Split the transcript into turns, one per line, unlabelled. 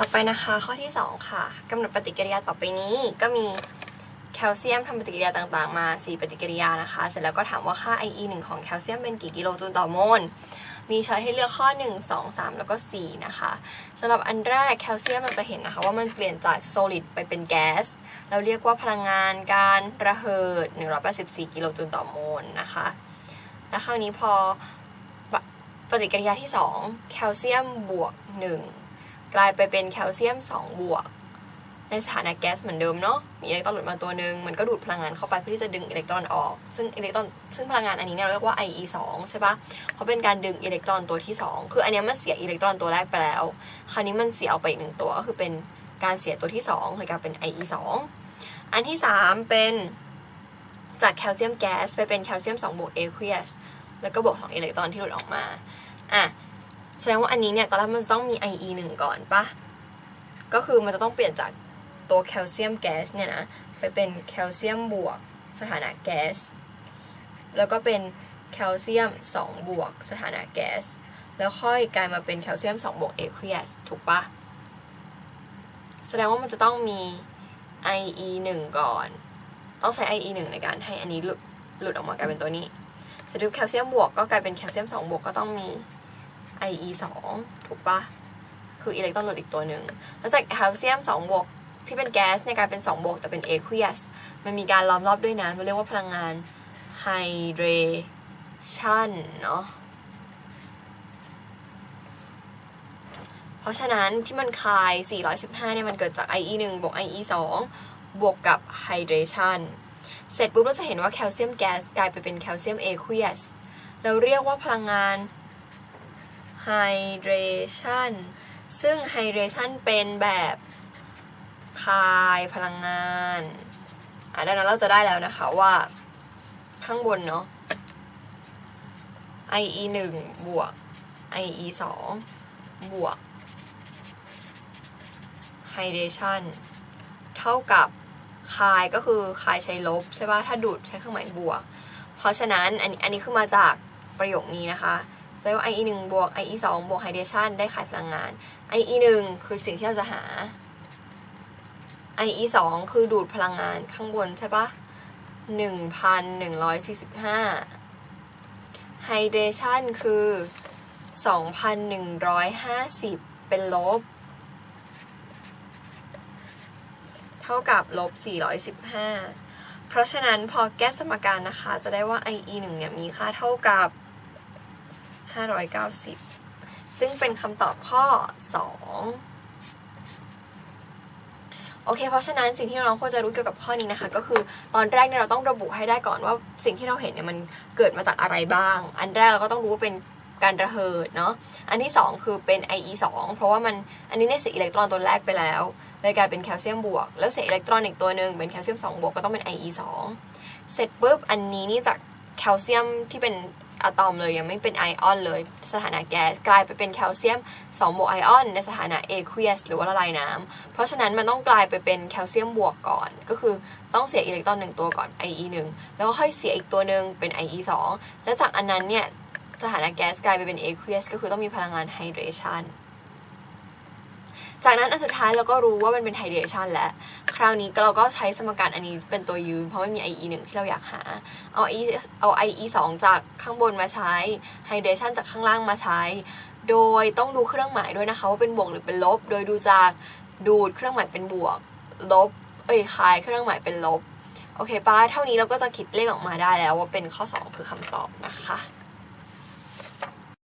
ต่อไปนะคะข้อที่ 2 ค่ะกำหนดปฏิกิริยาต่อไปนี้ก็มีแคลเซียมทำปฏิกิริยาต่างๆ มา 4 ปฏิกิริยานะคะ เสร็จแล้วก็ถามว่าค่า IE 1 ของแคลเซียมเป็นกี่กิโลจูลต่อโมลมีช้อยให้เลือกข้อ 1 2 3 แล้วก็ 4 นะคะสำหรับอันแรกแคลเซียมเราจะเห็นนะคะ ว่ามันเปลี่ยนจากโซลิดไปเป็นแก๊ส เราเรียกว่าพลังงานการระเหิด 184 กิโลจูลต่อโมลนะคะ แล้วคราวนี้พอปปฏิกิริยาที่ 2 แคลเซียมบวก 1 กลายไปเป็นแคลเซียม 2 บวก ในสถานะแก๊สเหมือนเดิมเนาะมีอิเล็กตรอนหลุดมาตัวหนึ่งมันก็ดูดพลังงานเข้าไปเพื่อที่จะดึงอิเล็กตรอนออก ซึ่งอิเล็กตรอนซึ่งพลังงานอันนี้เนี่ยเราเรียกว่า IE 2ใช่ปะเพราะเป็นการดึงอิเล็กตรอนตัวที่ 2 คืออันนี้มันเสียอิเล็กตรอนตัวแรกไปแล้ว คราวนี้มันเสียออกไปอีกหนึ่งตัวก็คือเป็นการเสียตัวที่2คือการเป็น IE 2อันที่ 3 เป็นจากแคลเซียมแก๊สไปเป็นแคลเซียม2บวก aqueous แล้วก็บวก2อิเล็กตรอนที่หลุดออกมาอะ แสดงว่าอันนี้เนี่ยตอนแรกมันต้องมี IE 1 ก่อนปะก็คือมันจะต้องเปลี่ยนจากตัวแคลเซียมแก๊สเนี่ยนะ ไปเป็นแคลเซียมบวกสถานะแก๊ส แล้วก็เป็นแคลเซียม 2 บวกสถานะแก๊ส แล้วค่อยกลายมาเป็นแคลเซียม 2 บวก aqueous ถูกปะแสดงว่ามันจะต้องมี IE 1 ก่อน ต้องใช้ IE 1 ในการให้อันนี้หลุดหลุดออกมากลายเป็นตัวนี้สร็จปุ๊บแคลเซียมบวกก็กลายเป็นแคลเซียม 2 บวกก็ต้องมี IE 2ถูกปะคืออิเล็กตรอนหลุดอีกตัวหนึ่งแล้วจากแคลเซียม2บวกที่เป็นแก๊สเนี่ยกลายเป็น 2 บวก แต่เป็น aqueous มันมีการล้อมรอบด้วยน้ำเราเรียกว่าพลังงาน hydration เนาะเพราะฉะนั้นที่มันคาย 415 เนี่ย มันเกิดจาก IE 1บวก IE 2บวกกับ hydration เสร็จปุ๊บเราจะเห็นว่าแคลเซียมแก๊สกลายไปเป็นแคลเซียม aqueous เราเรียกว่าพลังงาน hydration ซึ่ง hydration เป็นแบบคายพลังงานอะดังนั้นเราจะได้แล้วนะคะว่า ข้างบนเนาะ IE 1บวก IE 2บวก hydration เท่ากับคายก็คือคายใช้ลบใช่ป่ะ ถ้าดูดใช้เครื่องหมายบวก เพราะฉะนั้นอันนี้อันนี้คือมาจากประโยคนี้นะคะ จะว่า IE 1บวก IE 2บวก hydration ได้ขายพลังงาน IE 1คือสิ่งที่เราจะหา IE 2คือดูดพลังงานข้างบนใช่ปะ1,145 hydration คือ 2,150 เป็นลบ เท่ากับลบ 415 เพราะฉะนั้นพอแก้สมการนะคะ จะได้ว่า IE 1เนี่ยมีค่าเท่ากับ 590 ซึ่งเป็นคำตอบข้อ 2 โอเค เพราะฉะนั้นสิ่งที่น้องควรจะรู้เกี่ยวกับข้อนี้นะคะ ก็คือตอนแรกเนี่ยเราต้องระบุให้ได้ก่อนว่าสิ่งที่เราเห็นเนี่ยมันเกิดมาจากอะไรบ้าง อันแรกเราก็ต้องรู้ว่าเป็นการระเหิดเนาะ อันที่ 2 คือเป็น IE 2 เพราะว่ามันอันนี้ได้เสียอิเล็กตรอนตัวแรกไปแล้วเลยกลายเป็นแคลเซียมบวก แล้วเสียอิเล็กตรอนอีกตัวหนึ่งเป็นแคลเซียม2บวกก็ต้องเป็น IE 2 เสร็จปุ๊บอันนี้นี่จากแคลเซียมที่เป็น อะตอมเลยยังไม่เป็นไอออนเลย สถานะแก๊สกลายไปเป็นแคลเซียม2บวกไอออน ในสถานะเอเควียสหรือว่าละลายน้ำเพราะฉะนั้นมันต้องกลายไปเป็นแคลเซียมบวกก่อน ก็คือต้องเสียอิเล็กตรอนหนึ่งตัวก่อน IE 1แล้วก็ค่อยเสียอีกตัวหนึ่งเป็น IE 2แล้วจากอันนั้นเนี่ยสถานะแก๊สกลายไปเป็นเอเควียสก็คือต้องมีพลังงานไฮเดรชัน จากนั้นอันสุดท้ายเราก็รู้ว่ามันเป็น hydration แล้ว คราวนี้เราก็ใช้สมการอันนี้เป็นตัวยืน เพราะไม่มี IE 1 ที่เราอยากหา เอา IE เอา IE 2 จากข้างบนมาใช้ hydration จากข้างล่างมาใช้ โดยต้องดูเครื่องหมายด้วยนะคะ ว่าเป็นบวกหรือเป็นลบ โดยดูจากดูดเครื่องหมายเป็นบวก ลบ เอ้ยคายเครื่องหมายเป็นลบ โอเคป้าเท่านี้เราก็จะคิดเลขออกมาได้แล้วว่าเป็นข้อ 2 คือคำตอบนะคะ